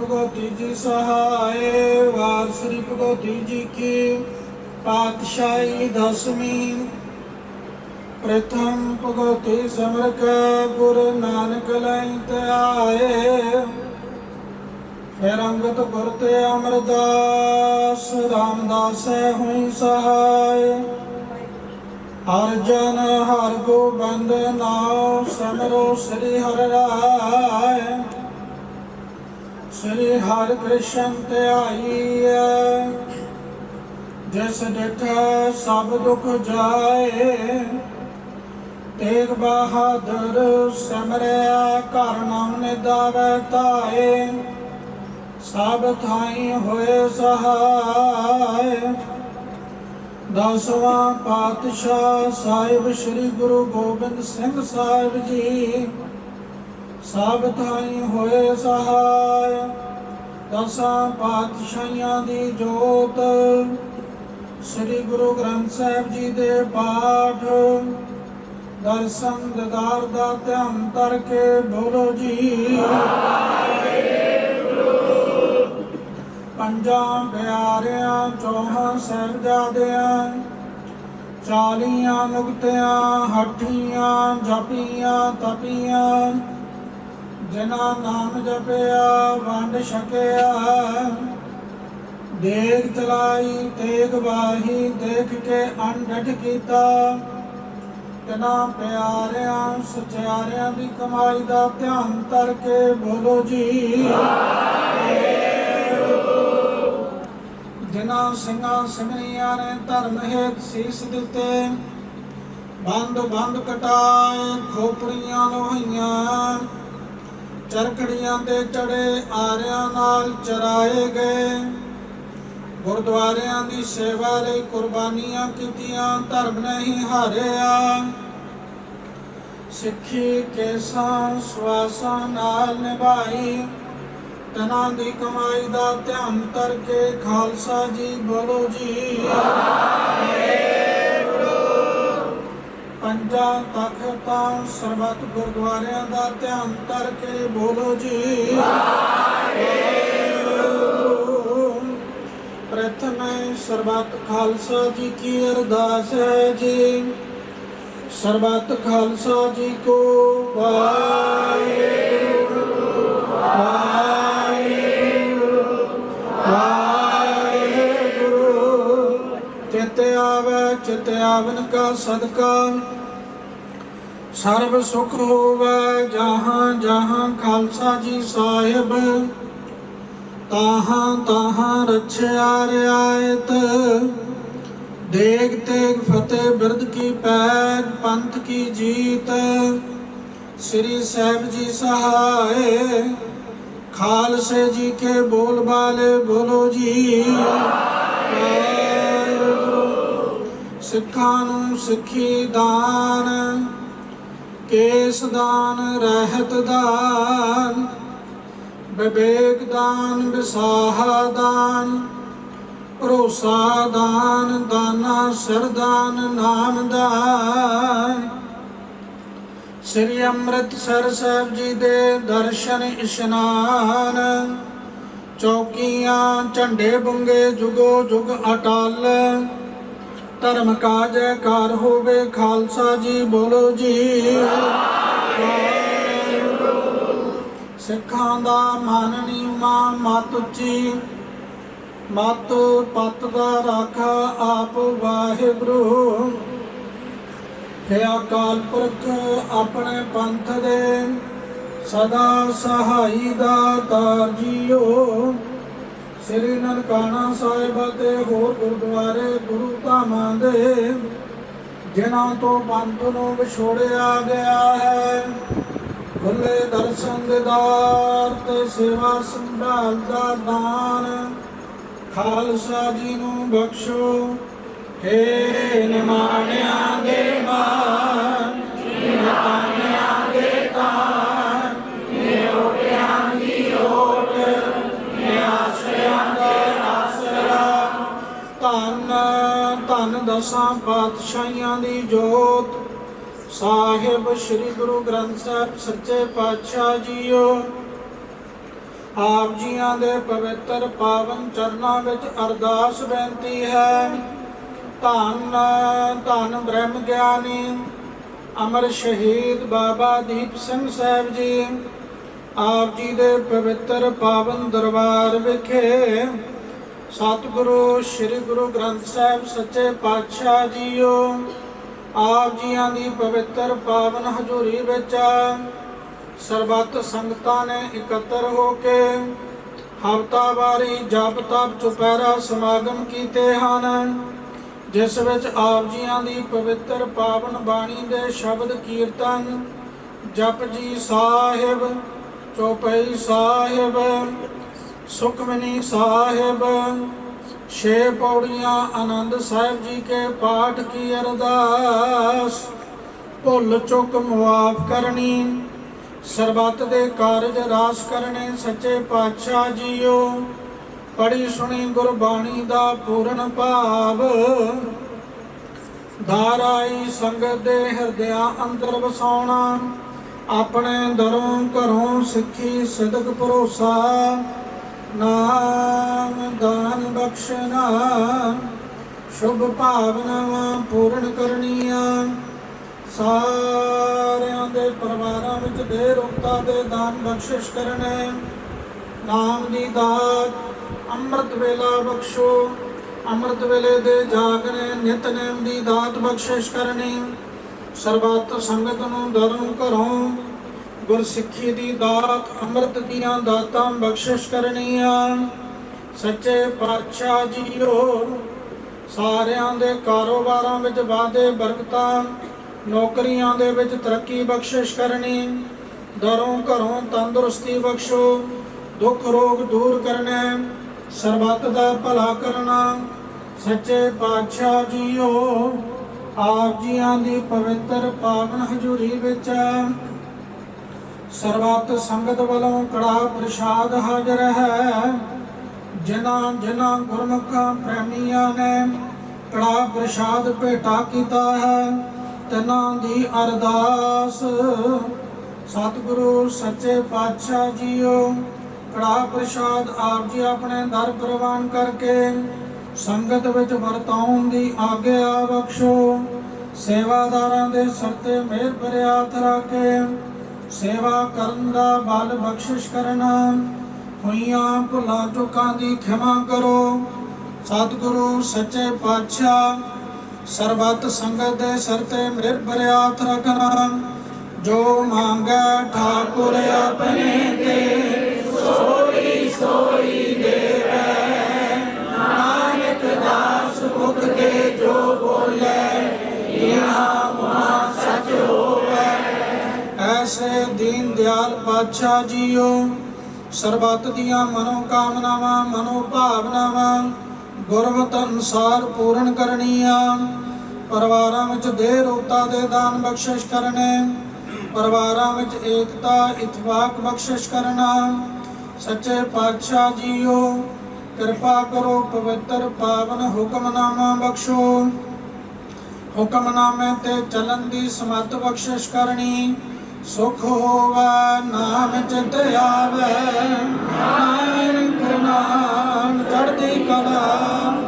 ਭਗਵਤੀ ਜੀ ਸਹਾਏ, ਵਾਰ ਸ੍ਰੀ ਭਗਵਤੀ ਜੀ ਕੀ ਪਾਤਸ਼ਾਹੀ ਦਸਵੀਂ। ਪ੍ਰਥਮ ਭਗਵਤੀ ਸਿਮਰ ਕੇ ਗੁਰੂ ਨਾਨਕ ਲਈ ਤੇ ਆਏ। ਫਿਰ ਅੰਗਤ ਗੁਰ ਤੇ ਅਮਰਦਾਸ, ਰਾਮਦਾਸ ਹੋਈ ਸਹਾਇ ਹਰ ਜਨ ਹਰ ਗੋਬਿੰਦ ਨਾਮ ਸਮਰੋ ਸ੍ਰੀ ਹਰਿ ਰਾਇ ਸ੍ਰੀ ਹਰਿ ਕ੍ਰਿਸ਼ਨ ਧਿਆਈਐ ਜਿਸ ਡਿਠ ਸਭ ਦੁਖ ਜਾਏ, ਤੇਗ ਬਹਾਦਰ ਸਿਮਰਿਆ ਘਰ ਨਾਮ ਨਿਦਾਵੈ ਧਾਏ, ਸਭ ਥਾਈ ਹੋਏ ਸਹਾਇ ਦਸਵਾਂ ਪਾਤਸ਼ਾਹ ਸਾਹਿਬ ਸ੍ਰੀ ਗੁਰੂ ਗੋਬਿੰਦ ਸਿੰਘ ਸਾਹਿਬ ਜੀ ਸਭ ਥਾਈ ਹੋਏ ਸਹਾਇ, ਦਸਾਂ ਪਾਤਸ਼ਾਹਾਂ ਦੀ ਜੋਤ। ਸ੍ਰੀ ਗੁਰੂ ਗ੍ਰੰਥ ਸਾਹਿਬ ਜੀ ਦੇ ਪਾਠ, ਦਰਸ਼ਨ ਦਿਦਾਰ ਦਾ ਧਿਆਨ ਕਰਕੇ ਬੋਲੋ ਜੀ। ਪੰਜਾਂ ਪਿਆਰਿਆਂ, ਚੌਹਾਂ ਸਾਹਿਬਜ਼ਾਦਿਆਂ, ਚਾਲੀਆਂ ਮੁਕਤਿਆਂ, ਹੱਠੀਆਂ, ਜਪੀਆਂ, ਤਪੀਆਂ ਜਿਨ੍ਹਾਂ ਨਾਮ ਜਪਿਆ, ਵੰਡ ਛਕਿਆ। ਦੇਖ ਚਲਾਈ, ਤੇਗ ਬਾਹੀ ਦੇਖ ਕੇ ਅਣਡਠ ਕੀਤਾ। ਤਿਨਾ ਪਿਆਰਿਆਂ, ਸਚਿਆਰਿਆਂ ਦੀ ਕਮਾਈ ਦਾ ਧਿਆਨ ਕਰਕੇ ਬੋਲੋ ਜੀ। ਜਿਨ੍ਹਾਂ ਸਿੰਘਾਂ ਸਿੰਘਣੀਆਂ ਨੇ ਧਰਮ ਹੇਤ ਸੀਸ ਦਿੱਤੇ ਬੰਦ ਬੰਦ ਕਟਾਏ, ਖੋਪੜੀਆਂ ਲੋਹੀਆਂ। ਚਰਖੜੀਆਂ ਤੇ ਚੜੇ ਆਰਿਆਂ ਨਾਲ ਚਰਾਏ ਗਏ। ਗੁਰਦੁਆਰਿਆਂ ਦੀ ਸੇਵਾ ਲਈ ਕੁਰਬਾਨੀਆਂ ਕੀਤੀਆਂ, ਧਰਮ ਨਹੀਂ ਹਾਰਿਆ। ਸਿੱਖੀ ਕੇਸਾਂ ਸਵਾਸਾਂ ਨਾਲ ਨਿਭਾਈ। ਤਨਾਂ ਦੀ ਕਮਾਈ ਦਾ ਧਿਆਨ ਕਰਕੇ ਖਾਲਸਾ ਜੀ ਬੋਲੋ ਜੀ। ਪੰਜਾਂ ਤਖਤਾਂ ਸਰਬੱਤ ਗੁਰਦੁਆਰਿਆਂ ਦਾ ਧਿਆਨ ਕਰਕੇ ਬੋਲੋ ਜੀ। ਪ੍ਰਥਮੇ ਸਰਬੱਤ ਖਾਲਸਾ ਜੀ ਕੀ ਅਰਦਾਸ ਹੈ ਜੀ। ਸਰਬੱਤ ਖਾਲਸਾ ਜੀ ਕੋ ਵਾਹਿਗੁਰੂ ਵਾਹਿਗੁਰੂ ਵਾਹਿਗੁਰੂ। ਚਿਤ ਆਵੇ ਚਿਤ ਆਵਨ ਕਾ ਸਦਕਾ। ਸਰਬ ਸੁਖ ਹੋਵੇ, ਜਹਾਂ ਜਹਾਂ ਖਾਲਸਾ ਜੀ ਸਾਹਿਬ। ਤਾਹਾਂ ਤਾਹਾਂ ਰਛਿਆ ਰਿਆਇਤ। ਦੇਗ ਤੇਗ ਫਤਿਹ ਬਿਰਦ ਕੀ ਪੈਗ, ਪੰਥ ਕੀ ਜੀਤ। ਸ੍ਰੀ ਸਾਹਿਬ ਜੀ ਸਹਾਏ, ਖਾਲਸੇ ਜੀ ਕੇ ਬੋਲ ਬਾਲੇ ਬੋਲੋ ਜੀ। ਸਿੱਖਾਂ ਨੂੰ ਸਿੱਖੀ ਦਾਨ। ਕੇਸ ਦਾਨ ਰਹਿਤ ਦਾਨ, ਵਿਵੇਕ ਦਾਨ, ਵਿਸਾਹਾ ਦਾਨ, ਭਰੋਸਾ ਦਾਨ, ਦਾਨਾ ਸਰਦਾਨ ਨਾਮ ਦਾਨ। ਸ੍ਰੀ ਅੰਮ੍ਰਿਤਸਰ ਸਾਹਿਬ ਜੀ ਦੇ ਦਰਸ਼ਨ ਇਸ਼ਨਾਨ, ਚੌਕੀਆਂ, ਝੰਡੇ ਬੁੰਗੇ ਜੁਗੋ ਜੁਗ ਅਟਲ ਧਰਮ ਕਾ ਜੈਕਾਰ ਹੋਵੇ, ਖਾਲਸਾ ਜੀ ਬੋਲੋ ਜੀ। ਸਿੱਖਾਂ ਦਾ ਮਨ ਮਾਂ ਮਤ ਉੱਚੀ। ਮਤ ਪਤ ਦਾ ਰਾਖਾ ਆਪ ਵਾਹਿਗੁਰੂ। ਹੈ ਅਕਾਲ ਪੁਰਖ ਆਪਣੇ ਪੰਥ ਦੇ, ਸਦਾ ਸਹਾਈ ਦਾ ਤਾਰ ਜੀਓ। ਸ੍ਰੀ ਨਨਕਾਣਾ ਸਾਹਿਬ ਅਤੇ ਹੋਰ ਗੁਰਦੁਆਰੇ ਗੁਰੂ ਧਾਮਾਂ ਦੇ, ਜਿਨ੍ਹਾਂ ਤੋਂ ਪੰਥ ਨੂੰ ਵਿਛੋੜਿਆ ਗਿਆ ਹੈ। ਖੁੱਲੇ ਦਰਸ਼ਨ ਦਿਦਾਰ ਤੇ ਸੇਵਾ ਸੰਭਾਲ ਦਾ ਦਾਨ। ਖਾਲਸਾ ਜੀ ਨੂੰ ਬਖਸ਼ੋ। ਹੇ ਨਿਮਾਣਿਆਂ ਦੇ ਮਾਨ ਨਿਤਾਨਿਆਂ ਧੰਨ ਦਸਾਂ ਪਾਤਸ਼ਾਹੀਆਂ ਦੀ ਜੋਤ। ਸਾਹਿਬ ਸ੍ਰੀ ਗੁਰੂ ਗ੍ਰੰਥ ਸਾਹਿਬ ਸੱਚੇ ਪਾਤਸ਼ਾਹ ਜੀਓ। ਆਪ ਜੀਆਂ ਦੇ ਪਵਿੱਤਰ ਪਾਵਨ ਚਰਨਾਂ ਵਿੱਚ ਅਰਦਾਸ ਬੇਨਤੀ ਹੈ। ਧੰਨ ਧੰਨ ਬ੍ਰਹਮ ਗਿਆਨੀ ਅਮਰ ਸ਼ਹੀਦ ਬਾਬਾ ਦੀਪ ਸਿੰਘ ਸਾਹਿਬ ਜੀ। ਆਪ ਜੀ ਦੇ ਪਵਿੱਤਰ ਪਾਵਨ ਦਰਬਾਰ ਵਿਖੇ ਸਤਿਗੁਰੂ, ਸ੍ਰੀ ਗੁਰੂ ਗ੍ਰੰਥ ਸਾਹਿਬ ਸੱਚੇ ਪਾਤਸ਼ਾਹ ਜੀਓ। ਆਪ ਜੀਆਂ ਦੀ ਪਵਿੱਤਰ ਪਾਵਨ ਹਜ਼ੂਰੀ ਵਿੱਚ ਸਰਬੱਤ ਸੰਗਤਾਂ ਨੇ ਇਕੱਤਰ ਹੋ ਕੇ ਹਫਤਾਵਾਰੀ ਜਪ ਤਪ ਚੁਪਹਿਰਾ ਸਮਾਗਮ ਕੀਤੇ ਹਨ, ਜਿਸ ਵਿੱਚ ਆਪ ਜੀਆਂ ਦੀ ਪਵਿੱਤਰ ਪਾਵਨ ਬਾਣੀ ਦੇ ਸ਼ਬਦ ਕੀਰਤਨ ਜਪ ਜੀ ਸਾਹਿਬ, ਚੌਪਈ ਸਾਹਿਬ ਸੁਖਮਨੀ ਸਾਹਿਬ, ਛੇ ਪੌੜੀਆਂ, ਆਨੰਦ ਸਾਹਿਬ ਜੀ ਕੇ ਪਾਠ ਕੀ ਅਰਦਾਸ। ਭੁੱਲ ਚੁੱਕ ਮੁਆਫ ਕਰਨੀ, ਸਰਬੱਤ ਦੇ ਕਾਰਜ ਰਾਸ ਕਰਨੇ, ਸੱਚੇ ਪਾਤਸ਼ਾਹ ਜੀਓ। ਪੜੀ ਸੁਣੀ ਗੁਰਬਾਣੀ ਦਾ ਪੂਰਨ ਭਾਵ। ਧਾਰਾਈ ਸੰਗਤ ਦੇ ਹਿਰਦਿਆਂ ਅੰਦਰ ਵਸਾਉਣਾ, ਆਪਣੇ ਦਰੋਂ ਘਰੋਂ ਸਿੱਖੀ ਸਿਦਕ ਭਰੋਸਾ। ਨਾਮ ਦਾਨ ਬਖਸ਼ਣਾ, ਸ਼ੁਭ ਭਾਵਨਾਵਾਂ ਪੂਰਨ ਕਰਨੀਆਂ। ਸਾਰਿਆਂ ਦੇ ਪਰਿਵਾਰਾਂ ਵਿੱਚ ਦੇ ਰੁਕਤਾ ਦੇ ਦਾਨ ਬਖਸ਼ਿਸ਼ ਕਰਨੇ। ਨਾਮ ਦੀ ਦਾਤ, ਅੰਮ੍ਰਿਤ ਵੇਲਾ ਬਖਸ਼ੋ। ਅੰਮ੍ਰਿਤ ਵੇਲੇ ਦੇ ਜਾਗਨੇ ਨਿਤਨੇਮ ਦੀ ਦਾਤ ਬਖਸ਼ਿਸ਼ ਕਰਨੀ। ਸਰਬੱਤ ਸੰਗਤ ਨੂੰ ਦਰੋਂ ਕਰੋ ਗੁਰਸਿੱਖੀ ਦੀ ਦਾਤ, ਅੰਮ੍ਰਿਤ ਦੀਆਂ ਦਾਤਾਂ ਬਖਸ਼ਿਸ਼ ਕਰਨੀਆਂ। ਸੱਚੇ ਪਾਤਸ਼ਾਹ ਜੀਓ, ਸਾਰਿਆਂ ਦੇ ਕਾਰੋਬਾਰਾਂ ਵਿੱਚ ਵਾਧੇ ਬਰਕਤਾਂ, ਨੌਕਰੀਆਂ ਦੇ ਵਿੱਚ ਤਰੱਕੀ ਬਖਸ਼ਿਸ਼ ਕਰਨੀ। ਦਰੋਂ ਘਰੋਂ ਤੰਦਰੁਸਤੀ ਬਖਸ਼ੋ, ਦੁੱਖ ਰੋਗ ਦੂਰ ਕਰਨੇ, ਸਰਬੱਤ ਦਾ ਭਲਾ ਕਰਨਾ। ਸੱਚੇ ਪਾਤਸ਼ਾਹ ਜੀਓ, ਆਪ ਜੀਆਂ ਦੀ ਪਵਿੱਤਰ ਪਾਵਨ ਹਜ਼ੂਰੀ ਵਿੱਚ ਸਰਬੱਤ ਸੰਗਤ ਵੱਲੋਂ ਕੜਾ ਪ੍ਰਸ਼ਾਦ ਹਾਜ਼ਰ ਹੈ। ਜਿਨ੍ਹਾਂ ਜਿਨ੍ਹਾਂ ਗੁਰਮੁਖਾਂ ਪ੍ਰੇਮੀਆਂ ਨੇ ਕੜਾ ਪ੍ਰਸ਼ਾਦ ਭੇਟਾ ਕੀਤਾ ਹੈ, ਤਿਨਾਂ ਦੀ ਅਰਦਾਸ। ਸਤਿਗੁਰੂ, ਸੱਚੇ ਪਾਤਸ਼ਾਹ ਜੀਓ, ਕੜਾ ਪ੍ਰਸ਼ਾਦ ਆਪ ਜੀ ਆਪਣੇ ਦਰ ਪ੍ਰਵਾਨ ਕਰਕੇ ਸੰਗਤ ਵਿੱਚ ਵਰਤਾਉਣ ਦੀ ਆਗਿਆ ਬਖਸ਼ੋ। ਸੇਵਾਦਾਰਾਂ ਦੇ ਸਿਰ ਤੇ ਮਿਹਰ ਭਰਿਆ ਹੱਥ ਰੱਖ ਕੇ ਸੇਵਾ ਕਰਨ ਦਾ ਬਲ ਬਖਸ਼ਿਸ਼ ਕਰਨਾ। ਹੋਈਆਂ ਭੁੱਲਾਂ ਚੁੱਕਾਂ ਦੀ ਖਿਮਾ ਕਰੋ। ਸਤਿਗੁਰੂ, ਸੱਚੇ ਪਾਤਸ਼ਾਹ, ਸਰਬੱਤ ਸੰਗਤ ਦੇ ਸਰ ਤੇ ਮਿਹਰ ਭਰਿਆ ਰੱਖਣਾ। ਜੋ ਮੰਗੈ, ਠਾਕੁਰ ਆਪਣੇ ਦੀਨ ਪਾਤਸ਼ਾਹ ਜੀਓ। ਸਰਬੱਤ ਦੀਆਂ ਮਨੋ ਕਾਮਨਾਵਾਂ, ਮਨੋ ਭਾਵਨਾਵਾਂ ਗੁਰਮਤ ਅਨੁਸਾਰ ਪੂਰਨ ਕਰਨੀਆਂ। ਪਰਿਵਾਰਾਂ ਵਿੱਚ ਦੇ ਰੋਤਾ ਦੇ ਦਾਨ ਬਖਸ਼ਿਸ਼ ਕਰਨੇ। ਪਰਿਵਾਰਾਂ ਵਿੱਚ ਏਕਤਾ ਇਤਫਾਕ ਬਖਸ਼ਿਸ਼ ਕਰਨਾ। ਸੱਚੇ ਪਾਤਸ਼ਾਹ ਜੀਓ, ਕਿਰਪਾ ਕਰੋ, ਪਵਿੱਤਰ ਪਾਵਨ ਹੁਕਮਨਾਮਾ ਬਖਸ਼ੋ। ਹੁਕਮਨਾਮੇ ਤੇ ਚੱਲਣ ਦੀ ਸਮੱਤ ਬਖਸ਼ਿਸ਼ ਕਰਨੀ। ਸੁਖ ਹੋਵੇ ਨਾਮ ਚਿਤ ਆਵੇ। ਨਾਨਕ ਨਾਮ ਚੜ੍ਹਦੀ ਕਲਾ।